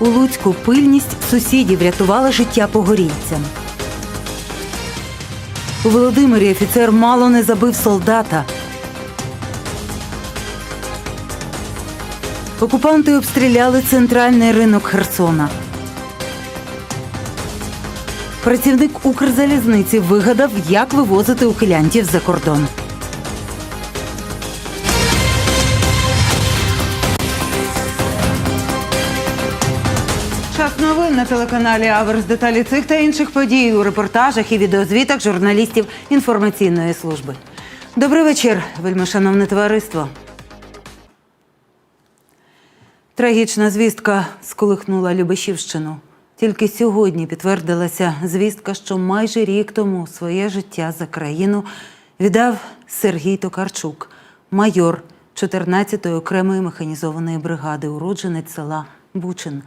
У Луцьку пильність сусідів рятувала життя погорільцям. У Володимирі офіцер мало не забив солдата. Окупанти обстріляли центральний ринок Херсона. Працівник Укрзалізниці вигадав, як вивозити ухилянтів за кордон. Телеканалі Аверс. Деталі цих та інших подій у репортажах і відеозвітах журналістів інформаційної служби. Добрий вечір, вельмишановне товариство. Трагічна звістка сколихнула Любешівщину. Тільки сьогодні підтвердилася звістка, що майже рік тому своє життя за країну віддав Сергій Токарчук, майор 14-ї окремої механізованої бригади, уродженець села Бучин.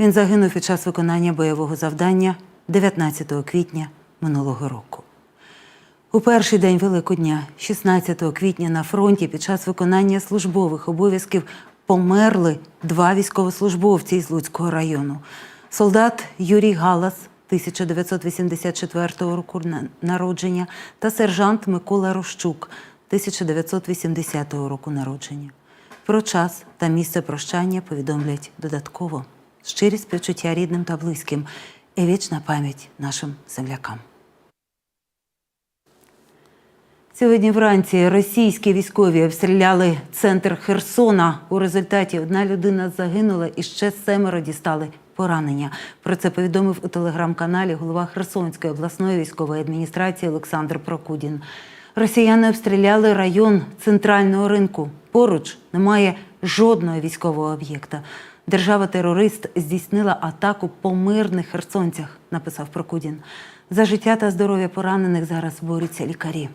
Він загинув під час виконання бойового завдання 19 квітня минулого року. У перший день Великодня, 16 квітня, на фронті під час виконання службових обов'язків померли два військовослужбовці із Луцького району. Солдат Юрій Галас 1984 року народження та сержант Микола Рощук 1980 року народження. Про час та місце прощання повідомлять додатково. Щирі співчуття рідним та близьким і вічна пам'ять нашим землякам. Сьогодні вранці російські військові обстріляли центр Херсона. У результаті одна людина загинула і ще семеро дістали поранення. Про це повідомив у телеграм-каналі голова Херсонської обласної військової адміністрації Олександр Прокудін. Росіяни обстріляли район центрального ринку. Поруч немає жодного військового об'єкта. Держава-терорист здійснила атаку по мирних херсонцях, написав Прокудін. За життя та здоров'я поранених зараз борються лікарі.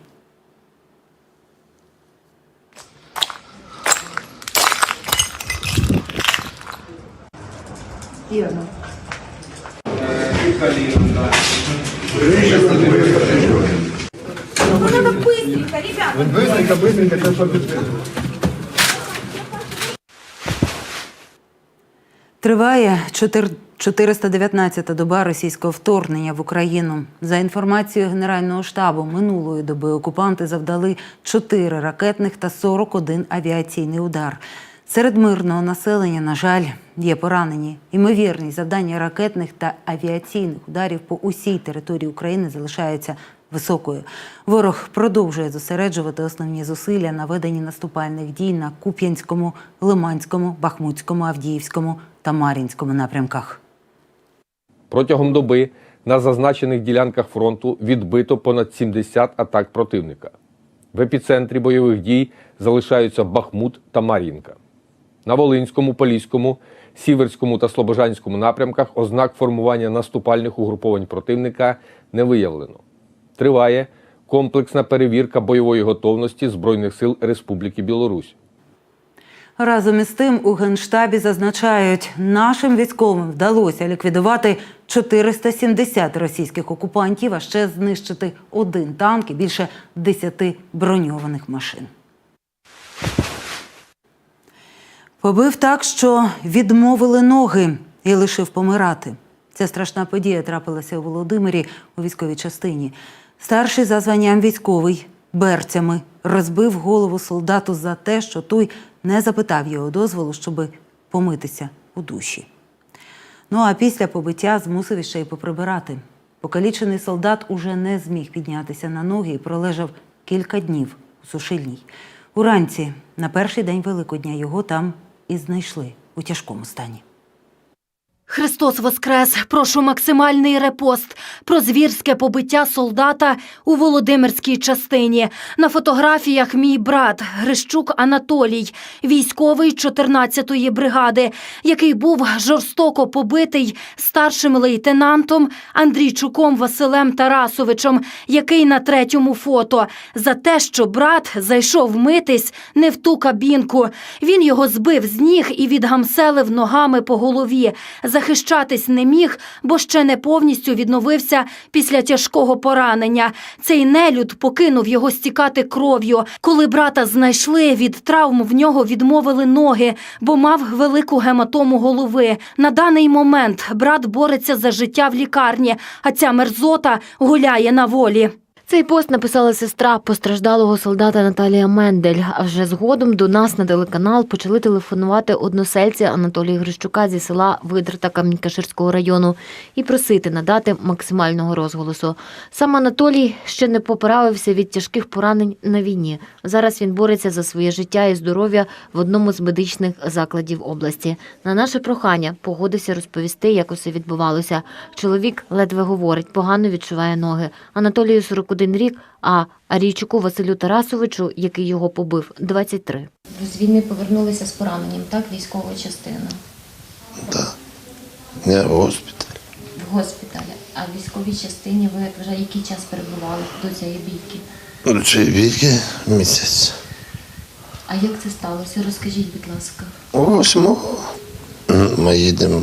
Быстренько, быстренько, сейчас побежим. Триває чотир- 419-та доба російського вторгнення в Україну. За інформацією Генерального штабу, минулої доби окупанти завдали 4 ракетних та 41 авіаційний удар. Серед мирного населення, на жаль, є поранені. Імовірність завдання ракетних та авіаційних ударів по усій території України залишається високою. Ворог продовжує зосереджувати основні зусилля на веденні наступальних дій на Куп'янському, Лиманському, Бахмутському, Авдіївському та Мар'їнському напрямках. Протягом доби на зазначених ділянках фронту відбито понад 70 атак противника. В епіцентрі бойових дій залишаються Бахмут та Мар'їнка. На Волинському, Поліському, Сіверському та Слобожанському напрямках ознак формування наступальних угруповань противника не виявлено. Триває комплексна перевірка бойової готовності Збройних сил Республіки Білорусь. Разом із тим у Генштабі зазначають, нашим військовим вдалося ліквідувати 470 російських окупантів, а ще знищити один танк і більше 10 броньованих машин. Побив так, що відмовили ноги і лишив помирати. Ця страшна подія трапилася у Володимирі у військовій частині. Старший за званням військовий берцями розбив голову солдату за те, що той не запитав його дозволу, щоби помитися у душі. Ну а після побиття змусив іще й поприбирати. Покалічений солдат уже не зміг піднятися на ноги і пролежав кілька днів у сушильній. Уранці, на перший день Великодня, його там і знайшли у тяжкому стані. Христос Воскрес! Прошу максимальний репост про звірське побиття солдата у Володимирській частині. На фотографіях мій брат Грищук Анатолій, військовий 14-ї бригади, який був жорстоко побитий старшим лейтенантом Андрійчуком Василем Тарасовичем, який на третьому фото, за те, що брат зайшов митись не в ту кабінку. Він його збив з ніг і відгамселив ногами по голові. За захищатись не міг, бо ще не повністю відновився після тяжкого поранення. Цей нелюд покинув його стікати кров'ю. Коли брата знайшли, від травм в нього відмовили ноги, бо мав велику гематому голови. На даний момент брат бореться за життя в лікарні, а ця мерзота гуляє на волі. Цей пост написала сестра постраждалого солдата Наталія Мендель. А вже згодом до нас на телеканал почали телефонувати односельці Анатолія Грищука зі села Видрта Камінькаширського району і просити надати максимального розголосу. Сам Анатолій ще не поправився від тяжких поранень на війні. Зараз він бореться за своє життя і здоров'я в одному з медичних закладів області. На наше прохання погодився розповісти, як усе відбувалося. Чоловік ледве говорить, погано відчуває ноги. Анатолію 41 рік, а Арійчуку Василю Тарасовичу, який його побив, 23. з війни повернулися з пораненням, так, військова частина Так. Я в госпіталі. в госпіталі. А в військовій частині ви вже який час перебували до цієї бійки? Ручей віки місяць. А як це сталося? Розкажіть, будь ласка. Восьмого ми їдемо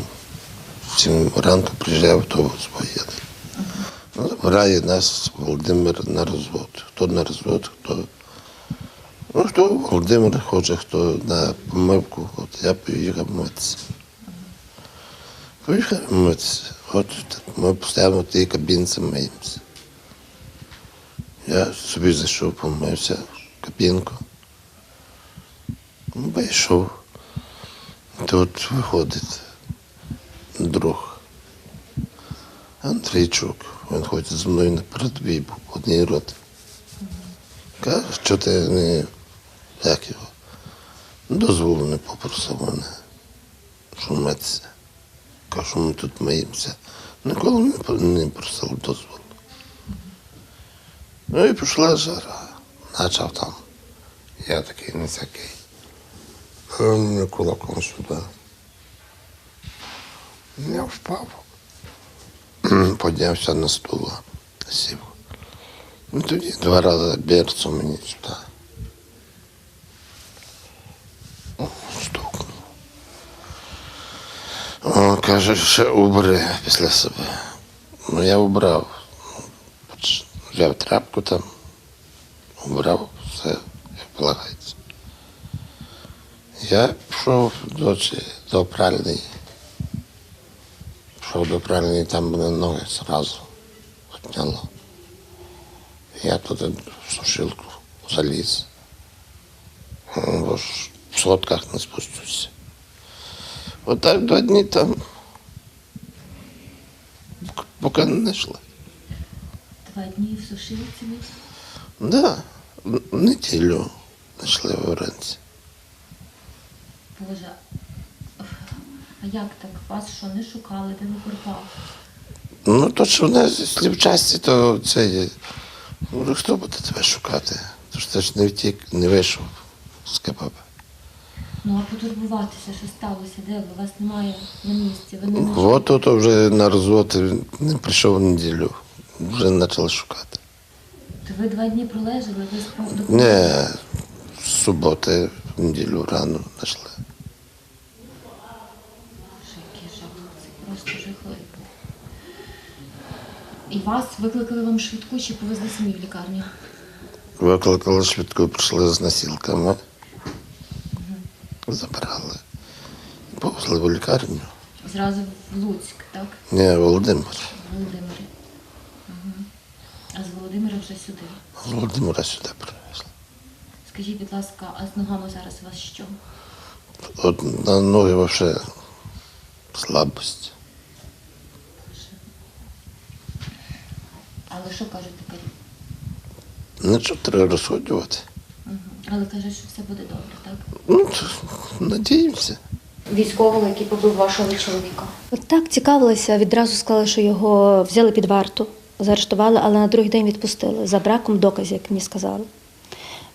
в сім ранку, приїжджає автобус, поїде. Забирає нас Володимир на розвод. Хто на розвод, хто. Ну, хто Володимир хоче, хто на помивку, от я поїхав митися. Поїхав митися. От ми постійно в тій кабінці миємося. Я собі зайшов, помився в кабінку. Ну, Вийшов. Тут виходить друг Андрійчук. Він ходить зі мною на передовій був одній роті. Каже, що ти не як його. Дозволу не попросив мене, що митися. Кажу, ми тут миємося. Ніколи не, просив дозволу. Ну і пішла жара. Почав там. Я такий не він мене кулаком сюди. Я впав. Піднявся на стула, сів. Ну тоді два рази берцу мені сюди. Стукнув. О, каже, ще убери після себе. Ну я убрав. Взяв тряпку там, убрав все, як полагається. Я пішов до, до пральної. Пішов до пральної, там мене ноги зразу відняло. Я туди в сушилку заліз. Бо ж в сотках не спустюся. Отак два дні там, поки не знайшли. Два дні в сушилці ви? Да, неділю знайшли вранці. Боже. А як так? Вас що не шукали, де ви пропав? Ну, то, що в нас слівчасті, то це є. Ну, хто буде тебе шукати? Тож ти ж не втік, не вийшов з КПП. Ну а потурбуватися, що сталося? Де ви? Вас немає на місці, ви не на От то вже на розвод не прийшов в неділю. Вже почали шукати. То ви два дні пролежали, ви спро- до Ні, з суботи в неділю рано знайшли. Боже, який жах, це просто жахливо. І вас викликали вам швидку чи повезли самі в лікарню? Викликали швидко, прийшли з носілками. Забрали. Повезли в лікарню. Зразу в Луцьк, так? Ні, Володимир. В Володимирі. Угу. А з Володимира вже сюди. З Володимира сюди привезли. Скажіть, будь ласка, а з ногами зараз у вас що? От на ноги вообще слабость. Але що кажуть лікарі? Нічого треба розходювати. Угу. Але кажуть, що все буде добре, так? Ну, надіємося. Військового, який побив вашого чоловіка. Так, цікавилася. Відразу сказали, що його взяли під варту, заарештували, але на другий день відпустили за браком доказів, як мені сказали.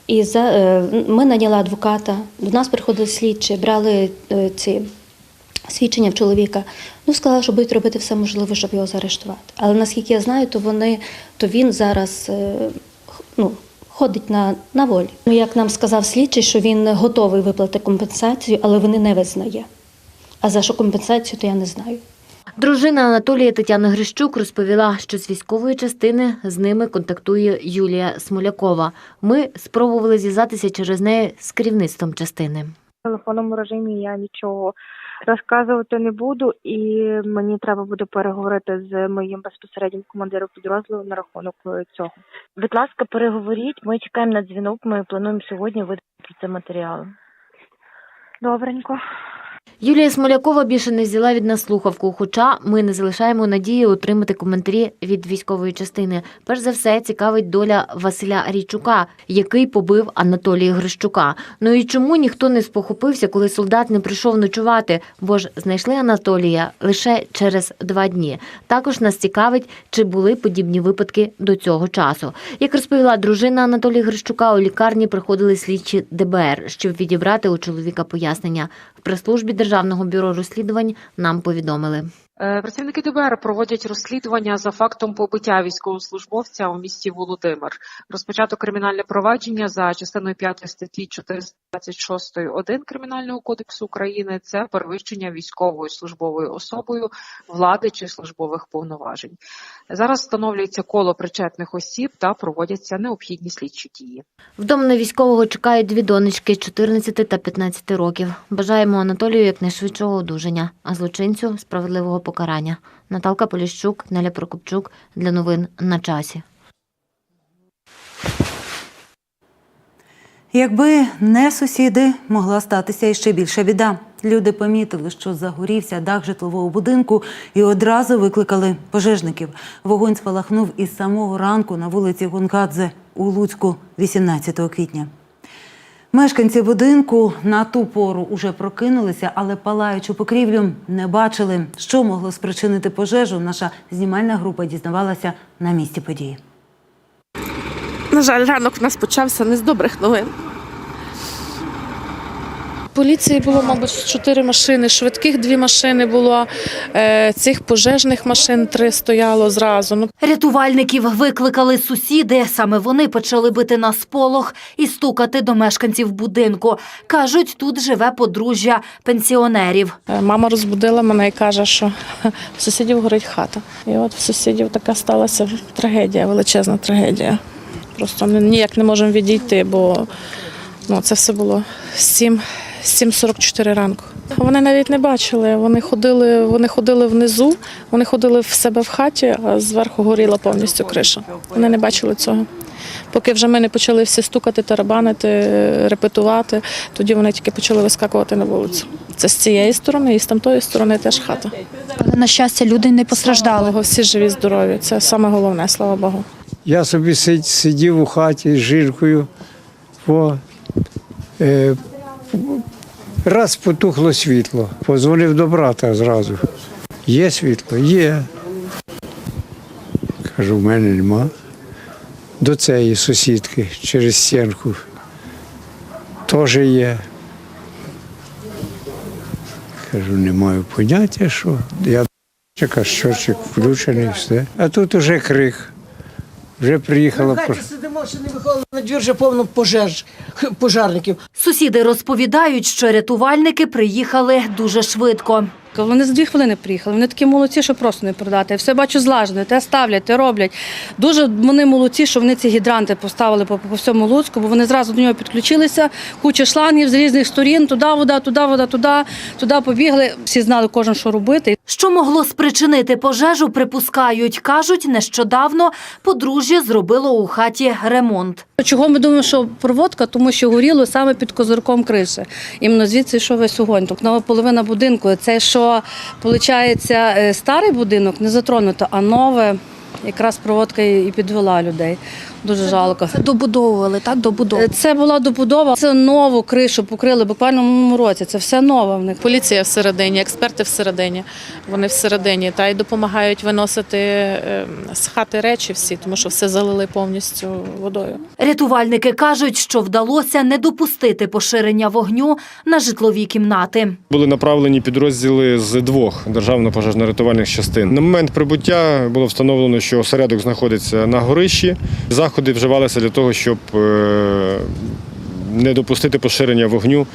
І за, е, ми наняли адвоката, до нас приходили слідчі, брали е, ці свідчення в чоловіка. Ну, сказали, що будуть робити все можливе, щоб його заарештувати. Але наскільки я знаю, то вони, то він зараз е, ну, ходить на, на волі. Ну, як нам сказав слідчий, що він готовий виплатити компенсацію, але вони не визнає. А за що компенсацію, то я не знаю. Дружина Анатолія Тетяна Грищук розповіла, що з військової частини з ними контактує Юлія Смолякова. Ми спробували зв'язатися через неї з керівництвом частини. В телефонному режимі я нічого розказувати не буду, і мені треба буде переговорити з моїм безпосереднім командиром підрозділу на рахунок е, цього. Будь ласка, переговоріть. Ми чекаємо на дзвінок. Ми плануємо сьогодні видати про це матеріал. Добренько. Юлія Смолякова більше не взяла від нас слухавку, хоча ми не залишаємо надії отримати коментарі від військової частини. Перш за все цікавить доля Василя Рійчука, який побив Анатолія Грищука. Ну і чому ніхто не спохопився, коли солдат не прийшов ночувати, бо ж знайшли Анатолія лише через два дні. Також нас цікавить, чи були подібні випадки до цього часу. Як розповіла дружина Анатолія Грищука, у лікарні приходили слідчі ДБР, щоб відібрати у чоловіка пояснення. В прес-службі Державного бюро розслідувань нам повідомили. Е, Працівники ДБР проводять розслідування за фактом побиття військовослужбовця у місті Володимир. Розпочато кримінальне провадження за частиною 5 статті 426.1 Кримінального кодексу України. Це перевищення військовою службовою особою влади чи службових повноважень. Зараз встановлюється коло причетних осіб та проводяться необхідні слідчі дії. Вдома на військового чекають дві донечки 14 та 15 років. Бажаємо Анатолію якнайшвидшого одужання, а злочинцю справедливого покарання. Наталка Поліщук, Неля Прокопчук для новин на часі. Якби не сусіди, могла статися іще більша біда. Люди помітили, що загорівся дах житлового будинку і одразу викликали пожежників. Вогонь спалахнув із самого ранку на вулиці Гонкадзе у Луцьку 18 квітня. Мешканці будинку на ту пору уже прокинулися, але палаючу покрівлю не бачили. Що могло спричинити пожежу? Наша знімальна група дізнавалася на місці події. На жаль, ранок у нас почався не з добрих новин. Поліції було, мабуть, чотири машини, швидких дві машини було, е, цих пожежних машин три стояло зразу. Ну, Рятувальників викликали сусіди. Саме вони почали бити на сполох і стукати до мешканців будинку. Кажуть, тут живе подружжя пенсіонерів. е, мама розбудила мене і каже, що в сусідів горить хата. І от в сусідів така сталася трагедія, величезна трагедія. Просто ми ніяк не можемо відійти, бо ну, це все було 7, 7.44 ранку. Вони навіть не бачили. Вони ходили, вони ходили внизу, вони ходили в себе в хаті, а зверху горіла повністю криша. Вони не бачили цього. Поки вже ми не почали всі стукати, тарабанити, репетувати, тоді вони тільки почали вискакувати на вулицю. Це з цієї сторони, і з тамтої сторони теж хата. Але на щастя, люди не постраждали. Богу, всі живі, здорові. Це саме головне, слава Богу. Я собі сидів у хаті з жінкою. О, е, раз потухло світло. Позвонив до брата зразу. Є світло? Є. Кажу, в мене нема. До цієї сусідки через стінку. Теж є. Кажу, не маю поняття, що. Я чекав, щочик включений, все. А тут уже крик. Вже приїхала. Не виходили на двір, вже повно пожеж, пожарників. Сусіди розповідають, що рятувальники приїхали дуже швидко. Вони за дві хвилини приїхали. Вони такі молодці, що просто не продати. Я все бачу злажено, те ставлять, те роблять. Дуже вони молодці, що вони ці гідранти поставили по, по всьому Луцьку, бо вони зразу до нього підключилися. Куча шлангів з різних сторін, туди вода, туди вода, туди, туди побігли. Всі знали кожен, що робити. Що могло спричинити пожежу, припускають. Кажуть, нещодавно подружжя зробило у хаті ремонт. Чого ми думаємо, що проводка, тому що горіло саме під козирком криші. Іменно звідси йшов весь огонь. Тобто половина будинку. Це що виходить, старий будинок не затронуто, а нове якраз проводка і підвела людей. Дуже жалко. Це добудовували, так? Добудовували. Це була добудова. Це нову кришу покрили буквально в минулому році. Це все нове в них. Поліція всередині, експерти всередині. Вони всередині та й допомагають виносити е, з хати речі всі, тому що все залили повністю водою. Рятувальники кажуть, що вдалося не допустити поширення вогню на житлові кімнати. Були направлені підрозділи з двох державно-пожежно-рятувальних частин. На момент прибуття було встановлено, що осередок знаходиться на горищі. Заходи вживалися для того, щоб е, не допустити поширення вогню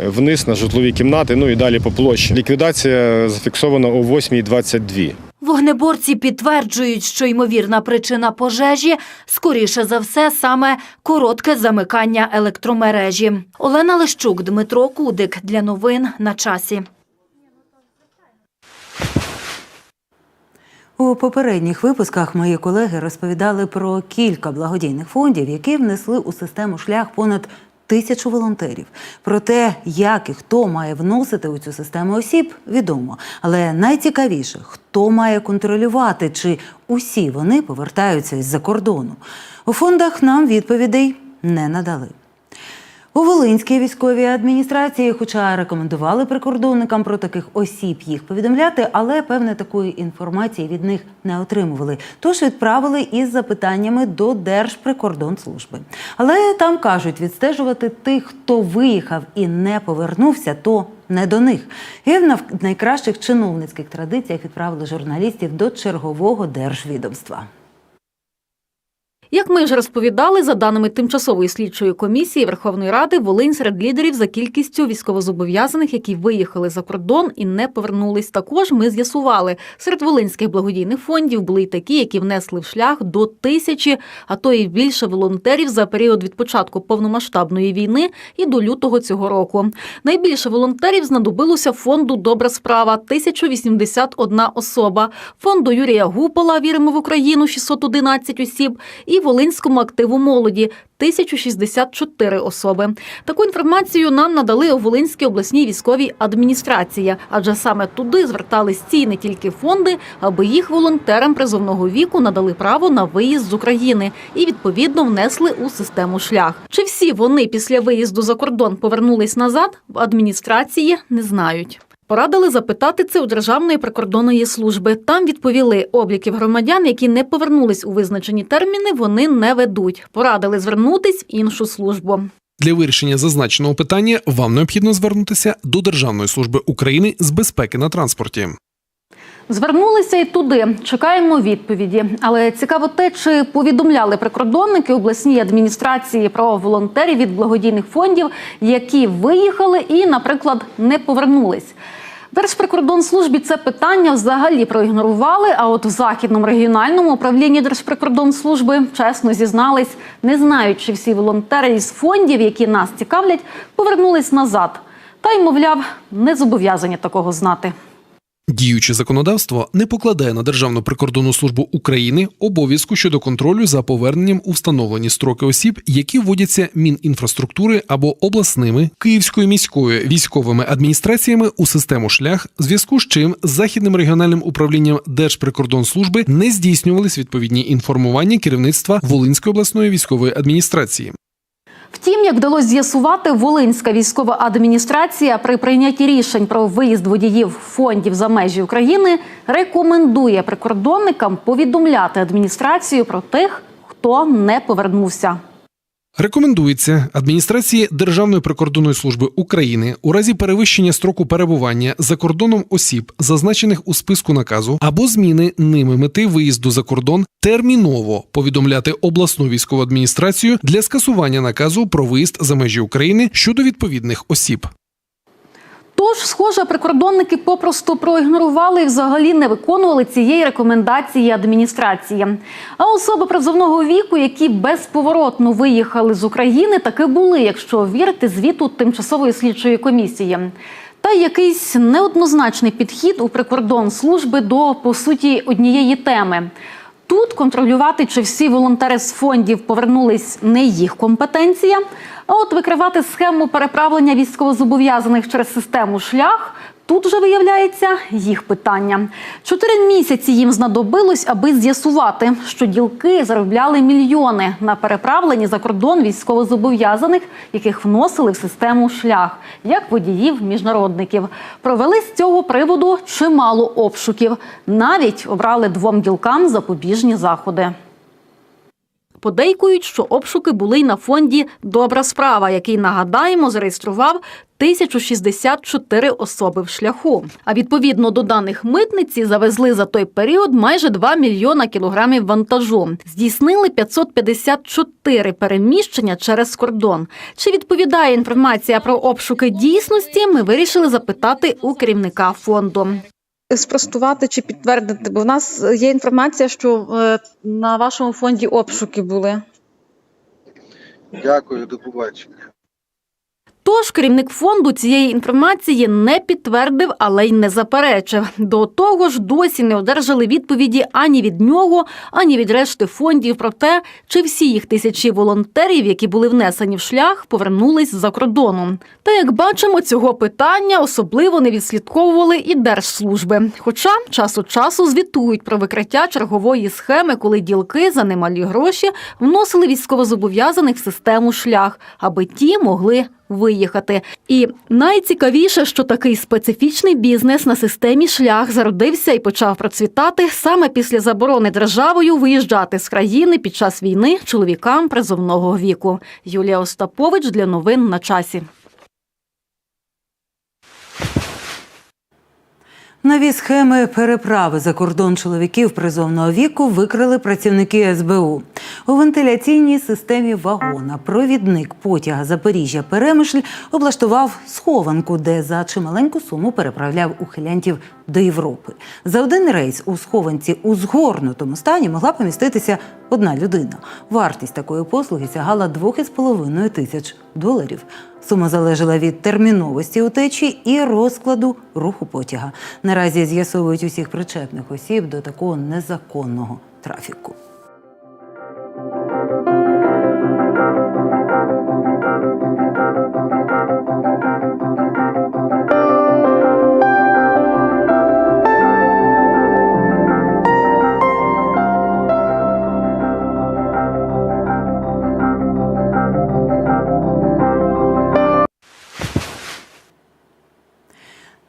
е, вниз на житлові кімнати, ну і далі по площі. Ліквідація зафіксована о 8.22. Вогнеборці підтверджують, що ймовірна причина пожежі скоріше за все саме коротке замикання електромережі. Олена Лещук, Дмитро Кудик для новин на часі. У попередніх випусках мої колеги розповідали про кілька благодійних фондів, які внесли у систему шлях понад тисячу волонтерів. Про те, як і хто має вносити у цю систему осіб, відомо. Але найцікавіше, хто має контролювати, чи усі вони повертаються із-за кордону. У фондах нам відповідей не надали. У Волинській військовій адміністрації, хоча рекомендували прикордонникам про таких осіб їх повідомляти, але певне такої інформації від них не отримували. Тож відправили із запитаннями до Держприкордонслужби. Але там кажуть, відстежувати тих, хто виїхав і не повернувся, то не до них. І в найкращих чиновницьких традиціях відправили журналістів до чергового держвідомства. Як ми вже розповідали, за даними тимчасової слідчої комісії Верховної Ради, Волинь серед лідерів за кількістю військовозобов'язаних, які виїхали за кордон і не повернулись. Також ми з'ясували, серед волинських благодійних фондів були й такі, які внесли в шлях до тисячі, а то і більше волонтерів за період від початку повномасштабної війни і до лютого цього року. Найбільше волонтерів знадобилося фонду Добра справа 1081 особа, фонду Юрія Гупола Віримо в Україну 611 осіб і Волинському активу молоді 1064 особи. Таку інформацію нам надали у Волинській обласній військовій адміністрації, адже саме туди звертались ці не тільки фонди, аби їх волонтерам призовного віку надали право на виїзд з України і відповідно внесли у систему шлях. Чи всі вони після виїзду за кордон повернулись назад? В адміністрації не знають. Порадили запитати це у Державної прикордонної служби. Там відповіли, обліків громадян, які не повернулись у визначені терміни, вони не ведуть. Порадили звернутись в іншу службу. Для вирішення зазначеного питання вам необхідно звернутися до Державної служби України з безпеки на транспорті. Звернулися і туди. Чекаємо відповіді. Але цікаво те, чи повідомляли прикордонники обласній адміністрації про волонтерів від благодійних фондів, які виїхали і, наприклад, не повернулись. Держприкордонслужбі це питання взагалі проігнорували. А от в західному регіональному управлінні Держприкордонслужби чесно зізнались, не знають, чи всі волонтери із фондів, які нас цікавлять, повернулись назад. Та й, мовляв, не зобов'язані такого знати. Діюче законодавство не покладає на Державну прикордонну службу України обов'язку щодо контролю за поверненням у встановлені строки осіб, які вводяться Мінінфраструктури або обласними Київською міською військовими адміністраціями у систему шлях, зв'язку з чим західним регіональним управлінням Держприкордонслужби не здійснювались відповідні інформування керівництва Волинської обласної військової адміністрації. Втім, як вдалося з'ясувати, Волинська військова адміністрація при прийнятті рішень про виїзд водіїв фондів за межі України рекомендує прикордонникам повідомляти адміністрацію про тих, хто не повернувся. Рекомендується адміністрації Державної прикордонної служби України у разі перевищення строку перебування за кордоном осіб, зазначених у списку наказу, або зміни ними мети виїзду за кордон, терміново повідомляти обласну військову адміністрацію для скасування наказу про виїзд за межі України щодо відповідних осіб. Тож, схоже, прикордонники попросту проігнорували і взагалі не виконували цієї рекомендації адміністрації. А особи призовного віку, які безповоротно виїхали з України, таки були, якщо вірити звіту тимчасової слідчої комісії. Та якийсь неоднозначний підхід у прикордонслужби до по суті однієї теми. Тут контролювати, чи всі волонтери з фондів повернулись не їх компетенція. А от викривати схему переправлення військовозобов'язаних через систему шлях. Тут вже виявляється їх питання. Чотири місяці їм знадобилось, аби з'ясувати, що ділки заробляли мільйони на переправленні за кордон військовозобов'язаних, яких вносили в систему шлях, як водіїв міжнародників. Провели з цього приводу чимало обшуків. Навіть обрали двом ділкам запобіжні заходи. Подейкують, що обшуки були й на фонді Добра справа, який нагадаємо зареєстрував 1064 особи в шляху. А відповідно до даних митниці завезли за той період майже 2 мільйона кілограмів вантажу. Здійснили 554 переміщення через кордон. Чи відповідає інформація про обшуки дійсності? Ми вирішили запитати у керівника фонду. Спростувати чи підтвердити, бо в нас є інформація, що е, на вашому фонді обшуки були. Дякую, до побачення. Тож керівник фонду цієї інформації не підтвердив, але й не заперечив. До того ж, досі не одержали відповіді ані від нього, ані від решти фондів про те, чи всі їх тисячі волонтерів, які були внесені в шлях, повернулись з-за кордону. Та як бачимо, цього питання особливо не відслідковували і держслужби. Хоча час від часу звітують про викриття чергової схеми, коли ділки за немалі гроші вносили військовозобов'язаних в систему шлях, аби ті могли виїхати. І найцікавіше, що такий специфічний бізнес на системі шлях зародився і почав процвітати саме після заборони державою виїжджати з країни під час війни чоловікам призовного віку. Юлія Остапович для новин на часі. Нові схеми переправи за кордон чоловіків призовного віку викрили працівники СБУ. У вентиляційній системі вагона провідник потяга Запоріжжя Перемишль облаштував схованку, де за чималеньку суму переправляв ухилянтів до Європи. За один рейс у схованці у згорнутому стані могла поміститися одна людина. Вартість такої послуги сягала 2,5 тисяч доларів. Сума залежала від терміновості утечі і розкладу руху потяга. Наразі з'ясовують усіх причетних осіб до такого незаконного трафіку.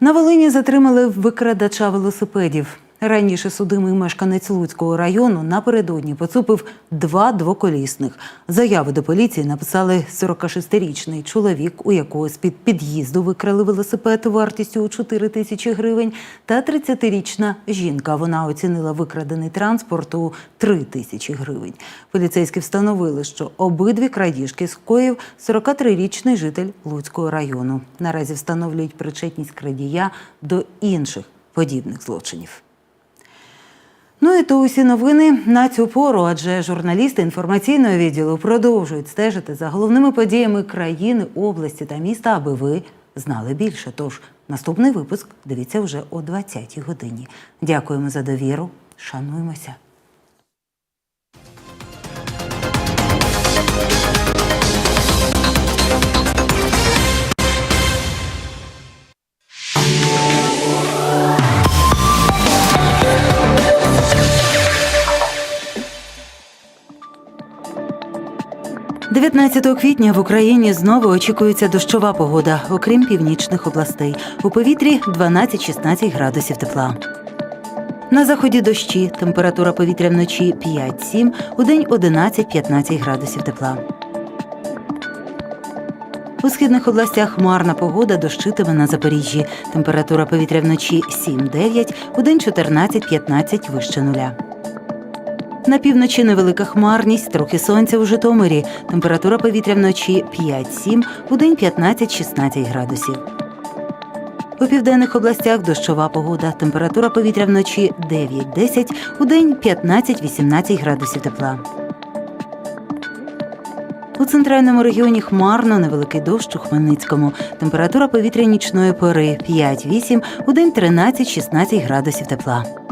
На Волині затримали викрадача велосипедів. Раніше судимий мешканець Луцького району напередодні поцупив два двоколісних. Заяви до поліції написали 46-річний чоловік, у якого з-під під'їзду викрали велосипед вартістю у 4 тисячі гривень, та 30-річна жінка. Вона оцінила викрадений транспорт у 3 тисячі гривень. Поліцейські встановили, що обидві крадіжки скоїв 43-річний житель Луцького району. Наразі встановлюють причетність крадія до інших подібних злочинів. Ну і то усі новини на цю пору, адже журналісти інформаційного відділу продовжують стежити за головними подіями країни, області та міста, аби ви знали більше. Тож наступний випуск дивіться вже о 20-й годині. Дякуємо за довіру. Шануємося. – 19 квітня в Україні знову очікується дощова погода, окрім північних областей. У повітрі 12-16 градусів тепла. На заході дощі температура повітря вночі 5-7, у день 11-15 градусів тепла. У східних областях хмарна погода дощитиме на Запоріжжі. Температура повітря вночі 7-9, у день 14-15 вище нуля. На півночі невелика хмарність, трохи сонця у Житомирі. Температура повітря вночі 5-7, у день 15-16 градусів. У південних областях дощова погода. Температура повітря вночі 9-10, у день 15-18 градусів тепла. У центральному регіоні хмарно, невеликий дощ у Хмельницькому. Температура повітря нічної пори 5-8, у день 13-16 градусів тепла.